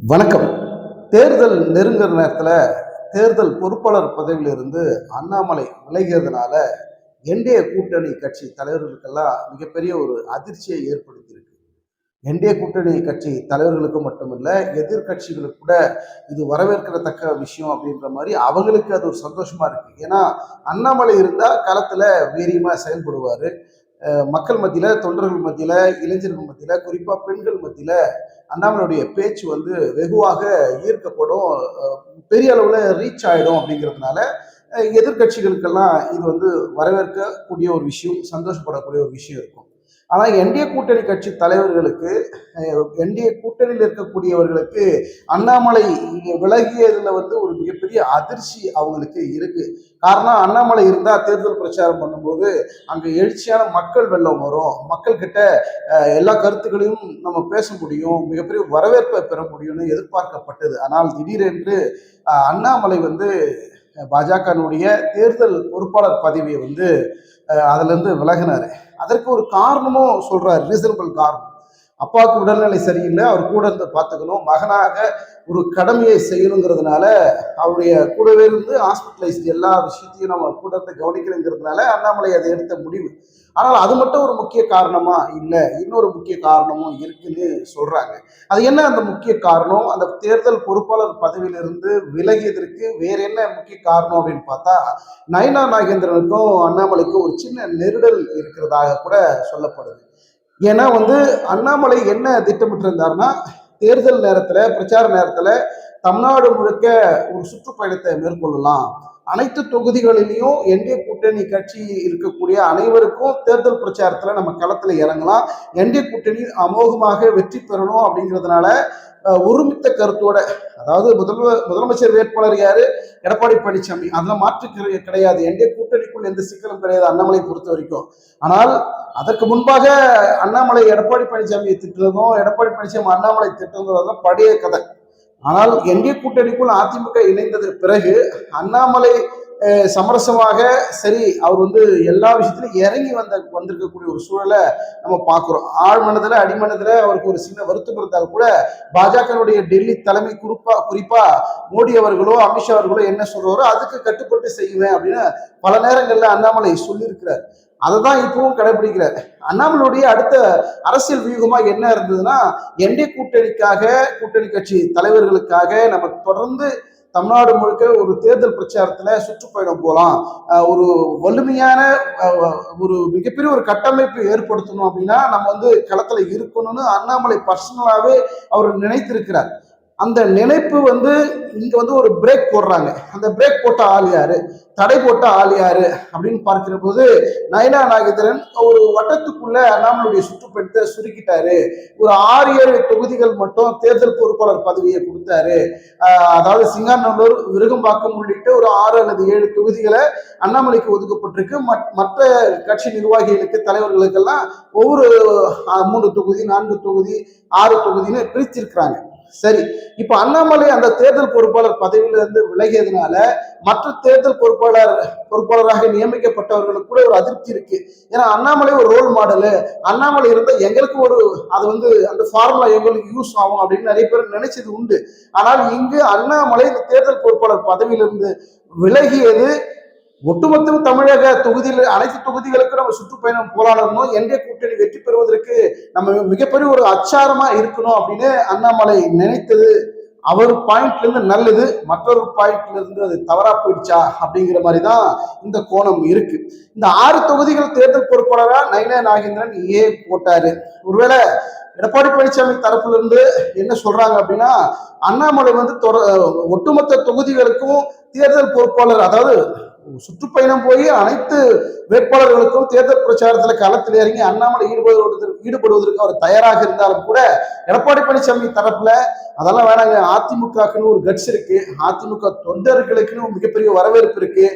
வணக்கம். தேர்தல் நெருங்குற நேரத்தில் தேர்தல் பொறுப்பாளர் பதவியிலிருந்து அண்ணாமலை விலகியதுனால என்டிஏ கூட்டணி கட்சி தலைவர்களுக்கெல்லாம் மிகப்பெரிய ஒரு அதிர்ச்சியை ஏற்படுத்தியிருக்கு. என்டிஏ கூட்டணி கட்சி தலைவர்களுக்கு மட்டுமில்லை எதிர்கட்சிகளுக்கு கூட இது வரவேற்கத்தக்க விஷயம் அப்படின்ற மாதிரி அவங்களுக்கு அது ஒரு சந்தோஷமா இருக்கு. ஏன்னா அண்ணாமலை இருந்தால் களத்தில் வீரியமாக செயல்படுவார். மக்கள் மத்தியில் தொண்டர்கள் மத்தியில் இளைஞர்கள் மத்தியில் குறிப்பாக பெண்கள் மத்தியில் அண்ணாமலையுடைய பேச்சு வந்து வெகுவாக ஈர்க்கப்படும் பெரிய அளவில் ரீச் ஆகிடும் அப்படிங்கிறதுனால எதிர்கட்சிகளுக்கெல்லாம் எதிர்க்கட்சிகளுக்கெல்லாம் இது வந்து வரவேற்கக்கூடிய ஒரு விஷயம் சந்தோஷப்படக்கூடிய ஒரு விஷயம் இருக்கும். ஆனால் என்டிஏ கூட்டணி கட்சி தலைவர்களுக்கு என்டிஏ கூட்டணியில் இருக்கக்கூடியவர்களுக்கு அண்ணாமலை விலகியதில் வந்து ஒரு மிகப்பெரிய அதிர்ச்சி அவங்களுக்கு இருக்கு. காரணம் அண்ணாமலை இருந்தால் தேர்தல் பிரச்சாரம் பண்ணும்போது அங்கே எழுச்சியான மக்கள் வெள்ளம் வரும். மக்கள் கிட்ட எல்லா கருத்துக்களையும் நம்ம பேச முடியும். மிகப்பெரிய வரவேற்பை பெற முடியும்னு எதிர்பார்க்கப்பட்டது. ஆனால் திடீரென்று அண்ணாமலை வந்து பாஜகனுடைய தேர்தல் பொறுப்பாளர் பதவியை வந்து அதுலேருந்து விலகினார். அதற்கு ஒரு காரணமும் சொல்றாரு ரீசனபிள் காரணம். அப்பாவுக்கு உடல்நிலை சரியில்லை அவர் கூட இருந்து பார்த்துக்கணும். மகனாக ஒரு கடமையை செய்யணுங்கிறதுனால அவருடைய கூடவே இருந்து ஹாஸ்பிட்டலைஸ் எல்லா விஷயத்தையும் நம்ம கூட இருந்து கவனிக்கணுங்கிறதுனால அண்ணாமலை அதை எடுத்த முடிவு. ஆனால் அது மட்டும் ஒரு முக்கிய காரணமா? இல்லை. இன்னொரு முக்கிய காரணமும் இருக்குன்னு சொல்றாங்க. அது என்ன அந்த முக்கிய காரணம்? அந்த தேர்தல் பொறுப்பாளர் பதவியிலிருந்து விலகியதற்கு வேற என்ன முக்கிய காரணம் அப்படின்னு பார்த்தா நயனா நாகேந்திரனுக்கும் அண்ணாமலைக்கும் ஒரு சின்ன நெருடல் இருக்கிறதாக கூட சொல்லப்படுது. ஏன்னா வந்து அண்ணாமலை என்ன திட்டமிட்டிருந்தாருன்னா தேர்தல் நேரத்தில் பிரச்சார நேரத்தில் தமிழ்நாடு முழுக்க ஒரு சுற்றுப்பயணத்தை மேற்கொள்ளலாம். அனைத்து தொகுதிகளிலையும் என்டிஏ கூட்டணி கட்சி இருக்கக்கூடிய அனைவருக்கும் தேர்தல் பிரச்சாரத்தில் நம்ம களத்தில் இறங்கலாம். என்டிஏ கூட்டணி அமோகமாக வெற்றி பெறணும் அப்படிங்கிறதுனால ஒருமித்த கருத்தோட அதாவது முதல்வர் முதலமைச்சர் வேட்பாளர் யாரு? எடப்பாடி பழனிசாமி அதில் மாற்று கிடையாது. என்டிஏ கூட்டணிக்குள் எந்த சிக்கலும் கிடையாது அண்ணாமலை பொறுத்த வரைக்கும். ஆனால் அதற்கு முன்பாக அண்ணாமலை எடப்பாடி பழனிசாமியை திட்டுறதும் எடப்பாடி பழனிசாமி அண்ணாமலை திட்டுறதும் பழைய கதை. ஆனால் என்டிஏ கூட்டணிக்குள் அதிமுக இணைந்தது பிறகு அண்ணாமலை சமரசமாக சரி அவர் வந்து எல்லா விஷயத்திலும் இறங்கி வந்த வந்திருக்கக்கூடிய ஒரு சூழலை நம்ம பார்க்குறோம். ஆழ் மனதில் அடிமனதில் அவருக்கு ஒரு சின்ன வருத்தம் இருந்தால் கூட பாஜகனுடைய டெல்லி தலைமை குறிப்பா குறிப்பா மோடி அவர்களோ அமித்ஷா அவர்களோ என்ன சொல்றாரோ அதுக்கு கட்டுப்பட்டு செய்வேன் அப்படின்னு பல நேரங்களில் அண்ணாமலை சொல்லியிருக்கிறார். அதை தான் இப்பவும் கடைபிடிக்கிறார். அண்ணாமலையுடைய அடுத்த அரசியல் வியூகமா என்ன இருந்ததுன்னா என்டி கூட்டணிக்காக கூட்டணி கட்சி தலைவர்களுக்காக நம்ம தொடர்ந்து தமிழ்நாடு முழுக்க ஒரு தேர்தல் பிரச்சாரத்துல சுற்றுப்பயணம் போகலாம் ஒரு வலிமையான ஒரு மிகப்பெரிய ஒரு கட்டமைப்பு ஏற்படுத்தணும் அப்படின்னா நம்ம வந்து களத்துல இருக்கணும்னு அண்ணாமலை பர்சனலாவே அவர் நினைத்திருக்கிறார். அந்த நினைப்பு வந்து இங்க வந்து ஒரு பிரேக் போடுறாங்க. அந்த பிரேக் போட்ட ஆள் யாரு? தடை போட்ட ஆள் யாரு? அப்படின்னு பார்க்கிற போது நயனா நாகேந்திரன் ஒரு வட்டத்துக்குள்ள அண்ணாமலுடைய சுற்றுப்பயணத்தை சுருக்கிட்டாரு. ஒரு ஆறு ஏழு தொகுதிகள் மட்டும் தேர்தல் பொறுப்பாளர் பதவியை கொடுத்தாரு. அதாவது சிங்காநல்லூர் விருகம்பாக்கம் உள்ளிட்ட ஒரு ஆறு அல்லது ஏழு தொகுதிகளை அண்ணாமலைக்கு ஒதுக்கப்பட்டிருக்கு. மற்ற கட்சி நிர்வாகிகளுக்கு தலைவர்களுக்கெல்லாம் ஒவ்வொரு மூன்று தொகுதி நான்கு தொகுதி ஆறு தொகுதின்னு பிரிச்சிருக்கிறாங்க. சரி இப்ப அண்ணாமலை அந்த தேர்தல் பொறுப்பாளர் பதவியிலிருந்து விலகியதுனால மற்ற தேர்தல் பொறுப்பாளர் பொறுப்பாளராக நியமிக்கப்பட்டவர்களுக்கு கூட ஒரு அதிருப்தி இருக்கு. ஏன்னா அண்ணாமலை ஒரு ரோல் மாடலு அண்ணாமலை இருந்தால் எங்களுக்கு ஒரு அது வந்து அந்த ஃபார்முலா எங்களுக்கு யூஸ் ஆகும் அப்படின்னு நிறைய பேர் நினைச்சது உண்டு. ஆனால் இங்கு அண்ணாமலை இந்த தேர்தல் பொறுப்பாளர் பதவியிலிருந்து விலகியது ஒட்டுமொத்தம் தமிழக தொகுதியில் அனைத்து தொகுதிகளுக்கும் நம்ம சுற்றுப்பயணம் போராடணும் என்ற கூட்டணி வெற்றி பெறுவதற்கு நம்ம மிகப்பெரிய ஒரு அச்சாரமா இருக்கணும் அப்படின்னு அண்ணாமலை நினைத்தது. அவர் பாயிண்ட்ல இருந்து நல்லது மற்றொரு பாயிண்ட்ல இருந்து அது தவறா போயிடுச்சா அப்படிங்கிற மாதிரி தான் இந்த கோணம் இருக்கு. இந்த ஆறு தொகுதிகள் தேர்தல் பொறுப்பாளரா நயன நாகேந்திரன் ஏ போட்டாரு. ஒருவேளை எடப்பாடி பழனிசாமி தரப்புல இருந்து என்ன சொல்றாங்க அப்படின்னா அண்ணாமலை வந்து ஒட்டுமொத்த தொகுதிகளுக்கும் தேர்தல் பொறுப்பாளர் அதாவது சுற்றுப்பயணம் போய் அனைத்து வேட்பாளர்களுக்கும் தேர்தல் பிரச்சாரத்துல களத்தில் இறங்கி அண்ணாமலை ஈடுபடுவதற்கு ஈடுபடுவதற்கு அவர் தயாராக இருந்தாலும் கூட எடப்பாடி பழனிசாமி தரப்புல அதெல்லாம் வேணாங்க. அதிமுகக்குன்னு ஒரு கட்ஸ் இருக்கு. அதிமுக தொண்டர்களுக்குன்னு மிகப்பெரிய வரவேற்பு இருக்கு.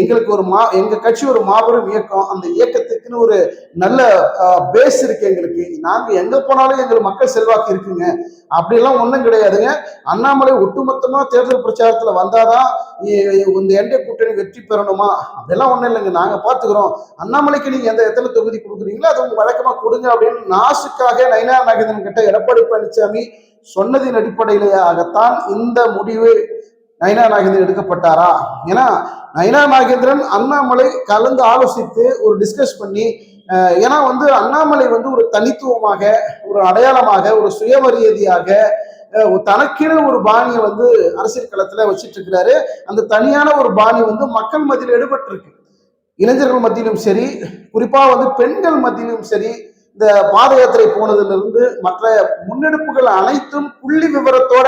எங்களுக்கு ஒரு மா எங்க கட்சி ஒரு மாபெரும் இயக்கம். அந்த இயக்கத்துக்குன்னு ஒரு நல்ல பேஸ் இருக்கு எங்களுக்கு. நாங்க எங்க போனாலும் எங்களுக்கு மக்கள் செல்வாக்கு இருக்குங்க. அப்படிலாம் ஒன்றும் கிடையாதுங்க. அண்ணாமலை ஒட்டுமொத்தமா தேர்தல் பிரச்சாரத்துல வந்தாதான் இந்த எண்டை கூட்டணி வெற்றி தரணுமா அதெல்லாம் ஒண்ணும் இல்லைங்க. நாங்க பார்த்துக்கிறோம் அண்ணாமலைக்கு நீங்க எந்த எத்தனை தொகுதி கொடுக்குறீங்களோ அது உங்க வழக்கமா கொடுங்க அப்படின்னு நாசுக்காக நயினா நாகேந்திரன் கிட்ட எடப்பாடி பழனிசாமி சொன்னதின் அடிப்படையிலேயாகத்தான் இந்த முடிவு நயனா நாகேந்திரன் எடுக்கப்பட்டாரா? ஏன்னா நயனா நாகேந்திரன் அண்ணாமலை கலந்து ஆலோசித்து ஒரு டிஸ்கஸ் பண்ணி ஏன்னா வந்து அண்ணாமலை வந்து ஒரு தனித்துவமாக ஒரு அடையாளமாக ஒரு சுயமரியாதையாக அஹ், ஒரு தனக்கென ஒரு பாணியை வந்து அரசியல் களத்துல வச்சிட்டு இருக்கிறாரு அந்த தனியான ஒரு பாணி வந்து மக்கள் மத்தியில் எடுபட்டு இருக்கு இளைஞர்கள் மத்தியிலும் சரி குறிப்பா வந்து பெண்கள் மத்தியிலும் சரி இந்த பாத யாத்திரை போனதுல இருந்து மற்ற முன்னெடுப்புகள் அனைத்தும் புள்ளி விவரத்தோட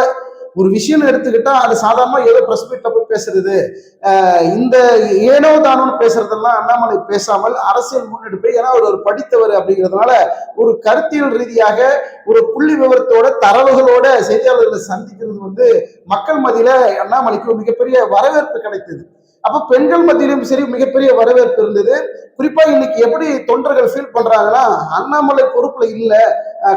ஒரு விஷயம் எடுத்துக்கிட்டா அது சாதாரணமா ஏதோ பிரஸ் மீட்ல போய் பேசுறது. இந்த ஏனோ தானோன்னு பேசுறதெல்லாம் அண்ணாமலை பேசாமல் அரசியல் முன்னெடுப்பு. ஏன்னா அவர் ஒரு படித்தவர் அப்படிங்கிறதுனால ஒரு கருத்தியல் ரீதியாக ஒரு புள்ளி விவரத்தோட தரவுகளோட செய்தியாளர்களை சந்திக்கிறது வந்து மக்கள் மத்தியில அண்ணாமலைக்கு ஒரு மிகப்பெரிய வரவேற்பு கிடைத்தது. அப்ப பெண்கள் மத்தியிலும் சரி மிகப்பெரிய வரவேற்பு இருந்தது. குறிப்பா இன்னைக்கு எப்படி தொண்டர்கள் ஃபீல் பண்றாங்கன்னா அண்ணாமலை பொறுப்புல இல்லை.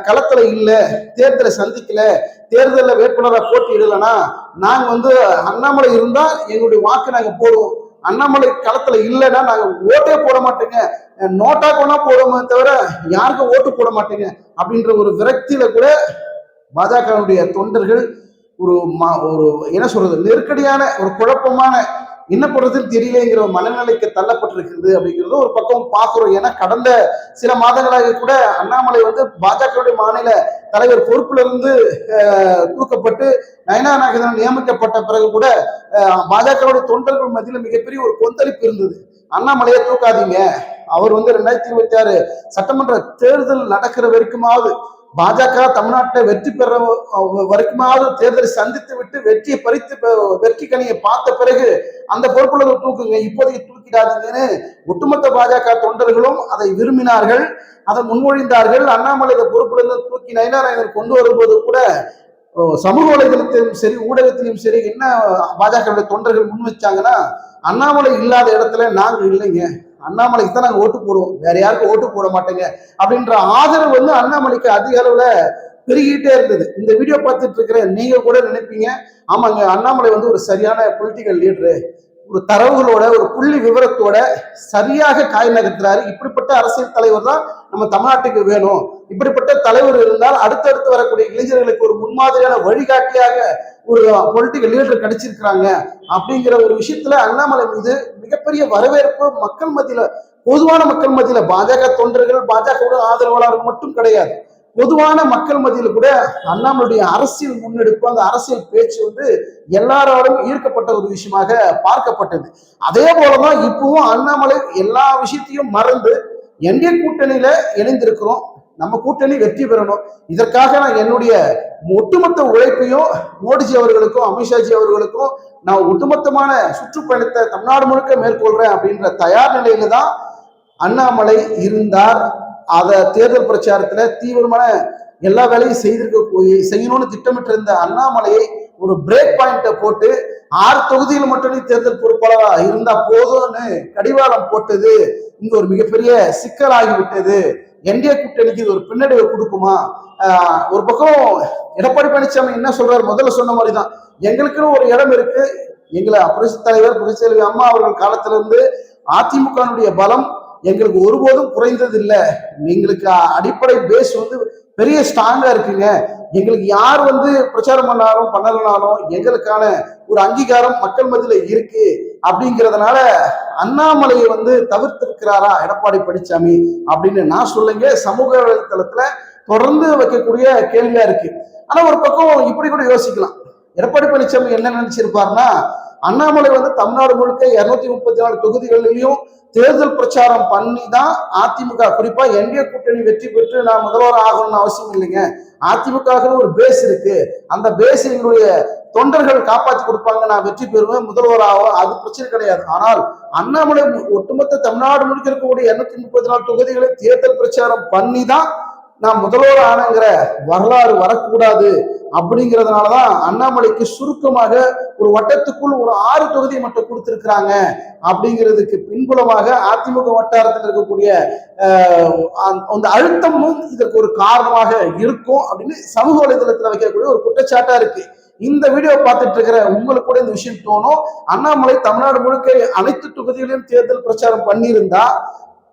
களத்துல இல்ல தேர்தலை சந்திக்கல தேர்தலில் வேட்பாளராக போட்டியிடலைன்னா நாங்கள் வந்து அண்ணாமலை இருந்தால் எங்களுடைய வாக்கு நாங்கள் போடுவோம். அண்ணாமலை களத்துல இல்லைன்னா நாங்கள் ஓட்டே போட மாட்டேங்க. நோட்டா கொண்டா போடுவோமே தவிர யாருக்கும் ஓட்டு போட மாட்டேங்க. அப்படின்ற ஒரு விரக்தியில கூட பாஜகவுடைய தொண்டர்கள் ஒரு மா ஒரு என்ன சொல்றது நெருக்கடியான ஒரு குழப்பமான என்ன பண்றதுன்னு தெரியலங்கிற ஒரு மனநிலைக்கு தள்ளப்பட்டிருக்கிறது அப்படிங்கிறது ஒரு பக்கம் பார்க்கிறோம். ஏன்னா கடந்த சில மாதங்களாக கூட அண்ணாமலை வந்து பாஜகவுடைய மாநில தலைவர் பொறுப்புல இருந்து அஹ், தூக்கப்பட்டு நயனா நாகேந்திரன் நியமிக்கப்பட்ட பிறகு கூட பாஜகவுடைய தொண்டர்கள் மத்தியில் மிகப்பெரிய ஒரு கொந்தளிப்பு இருந்தது. அண்ணாமலையை தூக்காதீங்க. அவர் வந்து ரெண்டாயிரத்தி இருபத்தி ஆறு சட்டமன்ற தேர்தல் நடக்கிற வரைக்குமாவது பாஜக தமிழ்நாட்டை வெற்றி பெற வரைக்குமாவது தேர்தலை சந்தித்து விட்டு வெற்றியை பறித்து வெற்றி கனியை பார்த்த பிறகு அந்த பொறுப்புள்ள தூக்குங்க. இப்போதைக்கு தூக்கிடாதீங்கன்னு ஒட்டுமொத்த பாஜக தொண்டர்களும் அதை விரும்பினார்கள். அதை முன்மொழிந்தார்கள். அண்ணாமலை இந்த பொறுப்புல இருந்து தூக்கி நயனாராயணன் கொண்டு வரும்போது கூட சமூக வலைதளத்திலும் சரி ஊடகத்திலும் சரி என்ன பாஜகவுடைய தொண்டர்கள் முன் வச்சாங்கன்னா அண்ணாமலை இல்லாத இடத்துல நாங்கள் இல்லைங்க. அண்ணாமலைக்கு தான் நாங்க ஓட்டு போடுவோம். வேற யாருக்கும் ஓட்டு போட மாட்டேங்க. அப்படின்ற ஆதரவு வந்து அண்ணாமலைக்கு அதிக அளவுல பெருகிட்டே இருந்தது. இந்த வீடியோ பார்த்துட்டு இருக்கிற நீங்க கூட நினைப்பீங்க. ஆமாங்க அண்ணாமலை வந்து ஒரு சரியான பொலிட்டிக்கல் லீடரு ஒரு தரவுகளோட ஒரு புள்ளி விவரத்தோட சரியாக காய் நகர்த்துறாரு. இப்படிப்பட்ட அரசியல் தலைவர் தான் நம்ம தமிழ்நாட்டுக்கு வேணும். இப்படிப்பட்ட தலைவர் இருந்தால் அடுத்தடுத்து வரக்கூடிய இளைஞர்களுக்கு ஒரு முன்மாதிரியான வழிகாட்டியாக ஒரு பொலிட்டிக்கல் லீடர் கிடைச்சிருக்கிறாங்க. அப்படிங்கிற ஒரு விஷயத்துல அண்ணாமலை மீது மிகப்பெரிய வரவேற்பு மக்கள் மத்தியில பொதுவான மக்கள் மத்தியில பாஜக தொண்டர்கள் பாஜக ஆதரவாளர்கள் மட்டும் கிடையாது. பொதுவான மக்கள் மத்தியில கூட அண்ணாமலுடைய அரசியல் முன்னெடுப்பு அந்த அரசியல் பேச்சு வந்து எல்லாரோடும் ஈர்க்கப்பட்ட ஒரு விஷயமாக பார்க்கப்பட்டது. அதே போலதான் இப்பவும் அண்ணாமலை எல்லா விஷயத்தையும் மறந்து என்டிஏ கூட்டணியில இணைந்திருக்கிறோம். நம்ம கூட்டணி வெற்றி பெறணும். இதற்காக நான் என்னுடைய ஒட்டுமொத்த உழைப்பையும் மோடிஜி அவர்களுக்கும் அமித்ஷாஜி அவர்களுக்கும் நான் ஒட்டுமொத்தமான சுற்றுப்பயணத்தை தமிழ்நாடு முழுக்க மேற்கொள்றேன் அப்படின்ற தயார் நிலையில தான் அண்ணாமலை இருந்தார். அத தேர்தல் பிரச்சாரத்துல தீவிரமான எல்லா வேலையும் செய்திருக்க செய்யணும்னு திட்டமிட்டு இருந்த அண்ணாமலையை ஒரு பிரேக் பாயிண்ட போட்டு ஆறு தொகுதியில் மட்டுமே தேர்தல் பொறுப்பாளரா இருந்தா போதும்னு கடிவாளம் போட்டது. இங்க ஒரு மிகப்பெரிய சிக்கலாகிவிட்டது என்டிஏ கூட்டணிக்கு இது ஒரு பின்னடைவை கொடுக்குமா? ஒரு பக்கம் எடப்பாடி பழனிசாமி என்ன சொல்றாரு? முதல்ல சொன்ன மாதிரி தான் எங்களுக்குன்னு ஒரு இடம் இருக்கு. எங்களை புரட்சி தலைவர் புரட்சி அம்மா அவர்கள் காலத்திலிருந்து அதிமுகனுடைய பலம் எங்களுக்கு ஒருபோதும் குறைந்தது இல்லை எங்களுக்கு அடிப்படை பேஸ் வந்து பெரிய ஸ்ட்ராங்கா இருக்குங்க. எங்களுக்கு யார் வந்து பிரச்சாரம் பண்ணாலும் பண்ணலனாலும் எங்களுக்கான ஒரு அங்கீகாரம் மக்கள் மத்தியில இருக்கு. அப்படிங்கிறதுனால அண்ணாமலையை வந்து தவிர்த்திருக்கிறாரா? எடப்பாடி பழனிசாமி அப்படின்னு நான் சொல்லுங்க. சமூக வலைத்தளத்துல தொடர்ந்து வைக்கக்கூடிய கேள்வியா இருக்கு. ஆனா ஒரு பக்கம் இப்படி கூட யோசிக்கலாம். எடப்பாடி பழனிசாமி என்ன நினைச்சிருப்பாருன்னா அண்ணாமலை வந்து தமிழ்நாடு முழுக்க இருநூத்தி முப்பத்தி நாலு தொகுதிகளிலையும் தேர்தல் பிரச்சாரம் பண்ணி தான் அதிமுக. குறிப்பா என்டிஏ கூட்டணி வெற்றி பெற்று நான் முதல்வர் ஆகணும்னு அவசியம் இல்லைங்க. அதிமுக ஒரு பேஸ் இருக்கு. அந்த பேஸ் எங்களுடைய தொண்டர்கள் காப்பாற்றி கொடுப்பாங்க. நான் வெற்றி பெறுவேன் முதல்வர் ஆகும் அது பிரச்சனை கிடையாது. ஆனால் அண்ணாமலை ஒட்டுமொத்த தமிழ்நாடு முழுக்க இருக்கக்கூடிய இருநூத்தி முப்பத்தி நாலு தொகுதிகளை தேர்தல் பிரச்சாரம் பண்ணி தான் நான் முதல்வர் ஆனங்கிற வரலாறு வரக்கூடாது அப்படிங்கிறதுனாலதான் அண்ணாமலைக்கு சுருக்கமாக ஒரு வட்டத்துக்குள் ஒரு ஆறு தொகுதியை மட்டும் கொடுத்திருக்கிறாங்க அப்படிங்கிறதுக்கு பின்புலமாக அதிமுக வட்டாரத்தில் இருக்கக்கூடிய அந்த- அந்த அழுத்தமும் இதற்கு ஒரு காரணமாக இருக்கும் அப்படின்னு சமூக வலைதளத்தில் வைக்கக்கூடிய ஒரு குற்றச்சாட்டா இருக்கு. இந்த வீடியோ பார்த்துட்டு இருக்கிற உங்களுக்கு கூட இந்த விஷயம் தோணும். அண்ணாமலை தமிழ்நாடு முழுக்க அனைத்து தொகுதிகளிலும் தேர்தல் பிரச்சாரம் பண்ணியிருந்தா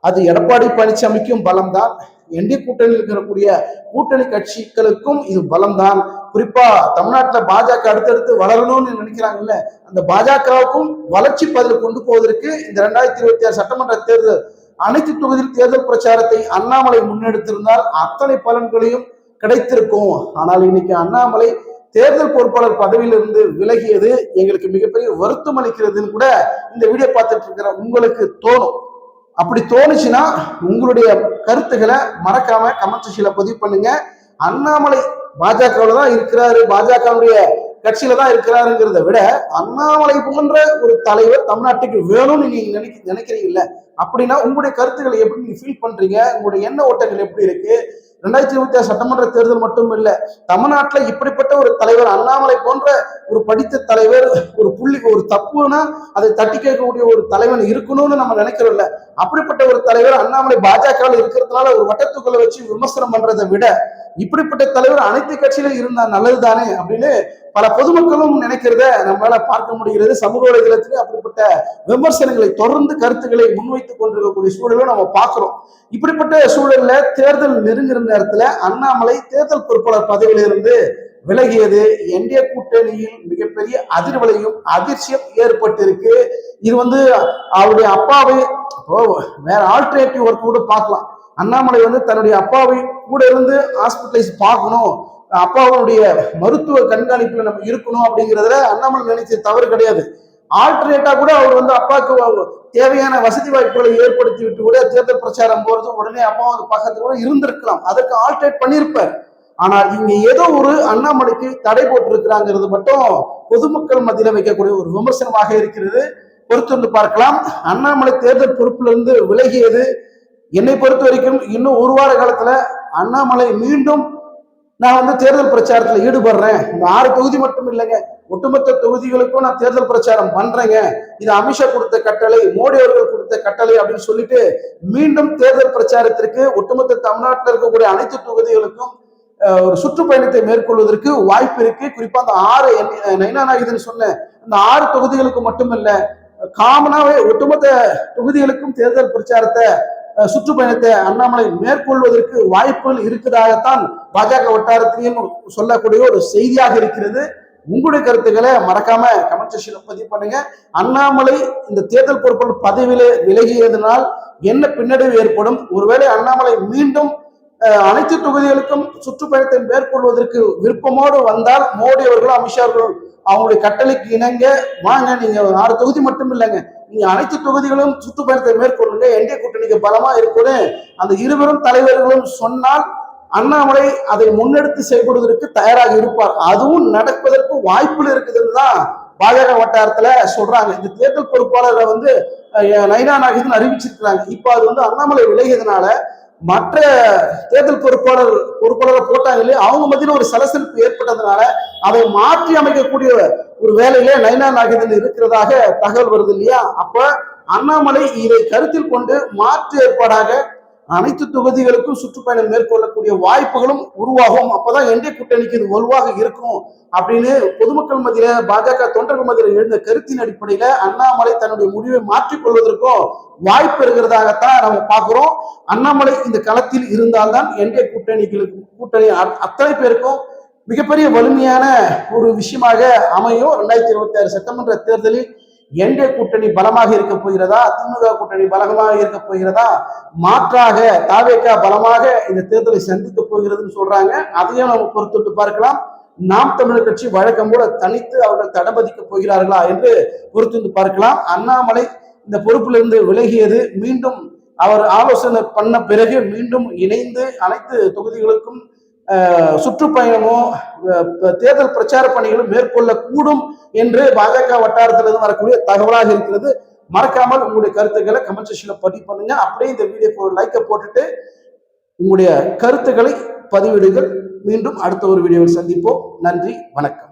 அது எடப்பாடி பழனிசாமிக்கும் பலம் தான் என்டி கூட்டணியில் இருக்கக்கூடிய கூட்டணி கட்சிகளுக்கும் இது பலம்தான். குறிப்பா தமிழ்நாட்டில் பாஜக அடுத்தடுத்து வளரணும்னு நினைக்கிறாங்கல்ல அந்த பாஜகவுக்கும் வளர்ச்சி பதில் கொண்டு போவதற்கு இந்த ரெண்டாயிரத்தி இருபத்தி ஆறு சட்டமன்ற தேர்தல் அனைத்து தொகுதியில் தேர்தல் பிரச்சாரத்தை அண்ணாமலை முன்னெடுத்திருந்தால் அத்தனை பலன்களையும் கிடைத்திருக்கும். ஆனால் இன்னைக்கு அண்ணாமலை தேர்தல் பொறுப்பாளர் பதவியிலிருந்து விலகியது எங்களுக்கு மிகப்பெரிய வருத்தம் அளிக்கிறதுன்னு கூட இந்த வீடியோ பார்த்துட்டு இருக்கிற உங்களுக்கு தோணும். அப்படி தோணுச்சுன்னா உங்களுடைய கருத்துக்களை மறக்காம கமெண்ட் செக்ஷன்ல பதிவு பண்ணுங்க. அண்ணாமலை பாஜகவில் தான் இருக்கிறாரு. பாஜகவுடைய கட்சியில தான் இருக்கிறாருங்கிறத விட அண்ணாமலை போன்ற ஒரு தலைவர் தமிழ்நாட்டுக்கு வேணும்னு நீங்க நினைக்க நினைக்கிறீங்கல்ல? அப்படின்னா உங்களுடைய கருத்துக்களை எப்படி நீங்க ஃபீல் பண்றீங்க? உங்களுடைய எண்ண ஓட்டங்கள் எப்படி இருக்கு? ரெண்டாயிரத்தி இருபத்தி ஆறு சட்டமன்ற தேர்தல் மட்டும் இல்ல தமிழ்நாட்டில் இப்படிப்பட்ட ஒரு தலைவர் அண்ணாமலை போன்ற ஒரு படித்த தலைவர் ஒரு புள்ளி ஒரு தப்புனா அதை தட்டி கேட்கக்கூடிய ஒரு தலைவன் இருக்கணும்னு நம்ம நினைக்கிறோம்ல அப்படிப்பட்ட ஒரு தலைவர் அண்ணாமலை பாஜகவில் இருக்கிறதுனால ஒரு வட்டத்துக்குள்ள வச்சு விமர்சனம் பண்றதை விட இப்படிப்பட்ட தலைவர் அனைத்து கட்சியிலும் இருந்தா நல்லதுதானே அப்படின்னு பல பொதுமக்களும் நினைக்கிறத நம்மளால பார்க்க முடிகிறது. சமூக வலைதளத்திலே அப்படிப்பட்ட விமர்சனங்களை தொடர்ந்து கருத்துக்களை முன்வைத்துக் கொண்டிருக்கக்கூடிய சூழலும் நம்ம பார்க்கிறோம். இப்படிப்பட்ட சூழல்ல தேர்தல் நெருங்குற நேரத்துல அண்ணாமலை தேர்தல் பொறுப்பாளர் பதவியிலிருந்து விலகியது. என்டிஏ கூட்டணியில் மிகப்பெரிய அதிர்வலையும் அதிர்ச்சியும் ஏற்பட்டிருக்கு. இது வந்து அவருடைய அப்பாவை இப்போ வேற ஆல்டர்னேட்டிவ் ஒர்க் கூட பார்க்கலாம். அண்ணாமலை வந்து தன்னுடைய அப்பாவை கூட இருந்து ஹாஸ்பிட்டலைஸ் பார்க்கணும். அப்பாவுடைய மருத்துவ கண்காணிப்புல நம்ம இருக்கணும் அப்படிங்கிறதுல அண்ணாமலை நினைச்சது தவறு கிடையாது. ஆல்டர்னேட்டா கூட அவர் வந்து அப்பாவுக்கு தேவையான வசதி வாய்ப்புகளை ஏற்படுத்தி விட்டு கூட தேர்தல் பிரச்சாரம் போறது உடனே அப்பா வந்து பக்கத்துல கூட இருந்திருக்கலாம். அதற்கு ஆல்டர்னேட் பண்ணியிருப்பார். ஆனால் இங்க ஏதோ ஒரு அண்ணாமலைக்கு தடை போட்டிருக்கிறாங்கிறது மட்டும் பொதுமக்கள் மத்தியில வைக்கக்கூடிய ஒரு விமர்சனமாக இருக்கிறது. பொறுத்து பார்க்கலாம். அண்ணாமலை தேர்தல் பொறுப்பிலிருந்து விலகியது என்னை பொறுத்த வரைக்கும் இன்னும் ஒரு வார காலத்துல அண்ணாமலை மீண்டும் நான் வந்து தேர்தல் பிரச்சாரத்துல ஈடுபடுறேன். இந்த ஆறு தொகுதி மட்டும் இல்லைங்க. ஒட்டுமொத்த தொகுதிகளுக்கும் நான் தேர்தல் பிரச்சாரம் பண்றேங்க. இது அமித்ஷா கொடுத்த கட்டளை மோடி அவர்கள் கொடுத்த கட்டளை அப்படின்னு சொல்லிட்டு மீண்டும் தேர்தல் பிரச்சாரத்திற்கு ஒட்டுமொத்த தமிழ்நாட்டில் இருக்கக்கூடிய அனைத்து தொகுதிகளுக்கும் ஒரு சுற்றுப்பயணத்தை மேற்கொள்வதற்கு வாய்ப்பு இருக்கு. குறிப்பா அந்த ஆறு நைனா நாயுதுன்னு சொன்ன அந்த ஆறு தொகுதிகளுக்கு மட்டுமல்ல காமனாவே ஒட்டுமொத்த தொகுதிகளுக்கும் தேர்தல் பிரச்சாரத்தை சுற்றுப்பயணத்தை அண்ணாமலை மேற்கொள்வதற்கு வாய்ப்புகள் இருக்கிறதாகத்தான் பாஜக வட்டாரத்திலையும் சொல்லக்கூடிய ஒரு செய்தியாக இருக்கிறது. உங்களுடைய கருத்துக்களை மறக்காம கமெண்ட் செக்ஷன்ல பதிவு பண்ணுங்க. அண்ணாமலை இந்த தேர்தல் பொறுப்பு பதவியில விலகியதனால் என்ன பின்னடைவு ஏற்படும்? ஒருவேளை அண்ணாமலை மீண்டும் அனைத்து தொகுதிகளுக்கும் சுற்றுப்பயணத்தை மேற்கொள்வதற்கு விருப்பமோடு வந்தால் மோடி அவர்களும் அமித்ஷா அவர்களும் அவங்களுடைய கட்டளைக்கு இணங்க வாங்க நீங்க ஆறு தொகுதி மட்டும் இல்லைங்க. நீங்க அனைத்து தொகுதிகளும் சுற்றுப்பயணத்தை மேற்கொள்ளுங்க. என்டிஏ கூட்டணிக்கு பலமா இருக்குன்னு அந்த இருவரும் தலைவர்களும் சொன்னால் அண்ணாமலை அதை முன்னெடுத்து செயல்படுவதற்கு தயாராக இருப்பார். அதுவும் நடப்பதற்கு வாய்ப்புகள் இருக்குதுன்னு தான் பாஜக வட்டாரத்துல சொல்றாங்க. இந்த தேர்தல் பொறுப்பாளரை வந்து நைனா நாகிதன் அறிவிச்சிருக்கிறாங்க. இப்போ அது வந்து அண்ணாமலை விலகியதுனால மற்ற தேர்தல் பொறுப்பாளர் பொறுப்பாளரை போட்டாங்க இல்லையா? அவங்க மத்தியில் ஒரு சலசலப்பு ஏற்பட்டதுனால அதை மாற்றி அமைக்கக்கூடிய ஒரு வேலையில நைனா நாகிதன் இருக்கிறதாக தகவல் வருது இல்லையா? அப்ப அண்ணாமலை இதை கருத்தில் கொண்டு மாற்று ஏற்பாடாக அனைத்து தொகுதிகளுக்கும் சுற்றுப்பயணம் மேற்கொள்ளக்கூடிய வாய்ப்புகளும் உருவாகும். அப்பதான் என்டிஏ கூட்டணிக்கு இது வலுவாக இருக்கும் அப்படின்னு பொதுமக்கள் மத்தியில பாஜக தொண்டர்கள் மத்தியில எழுந்த கருத்தின் அடிப்படையில அண்ணாமலை தன்னுடைய முடிவை மாற்றிக் கொள்வதற்கும் வாய்ப்பு இருக்கிறதாகத்தான் நம்ம பார்க்கிறோம். அண்ணாமலை இந்த களத்தில் இருந்தால்தான் என்டிஏ கூட்டணிகளுக்கு கூட்டணி அத்தனை பேருக்கும் மிகப்பெரிய வலிமையான ஒரு விஷயமாக அமையும். ரெண்டாயிரத்தி இருபத்தி ஆறு சட்டமன்ற தேர்தலில் என்டிஏ கூட்டணி பலமாக இருக்க போகிறதா? திமுக கூட்டணி பலமாக இருக்க போகிறதா? மாற்றாக தாவேக்கா பலமாக இந்த தேர்தலை சந்திக்க போகிறதுன்னு சொல்றாங்க. அதையும் நம்ம பொறுத்துட்டு பார்க்கலாம். நாம் தமிழர் கட்சி வழக்கம் போல தனித்து அவர்கள் தடபதிக்க போகிறார்களா என்று பொறுத்து பார்க்கலாம். அண்ணாமலை இந்த பொறுப்பிலிருந்து விலகியது. மீண்டும் அவர் ஆலோசனை பண்ண பிறகு மீண்டும் இணைந்து அனைத்து தொகுதிகளுக்கும் சுற்றுப்பயணமோ தேர்தல் பிரச்சார பணிகளும் மேற்கொள்ளக்கூடும் என்று பாஜக வட்டாரத்திலிருந்து வரக்கூடிய தகவலாக இருக்கிறது. மறக்காமல் உங்களுடைய கருத்துக்களை கமெண்ட் செக்ஷன்ல பதிவு பண்ணுங்க. அப்படியே இந்த வீடியோக்கு ஒரு லைக்கை போட்டுட்டு உங்களுடைய கருத்துக்களை பதிவிடுங்கள். மீண்டும் அடுத்த ஒரு வீடியோவில் சந்திப்போம். நன்றி வணக்கம்.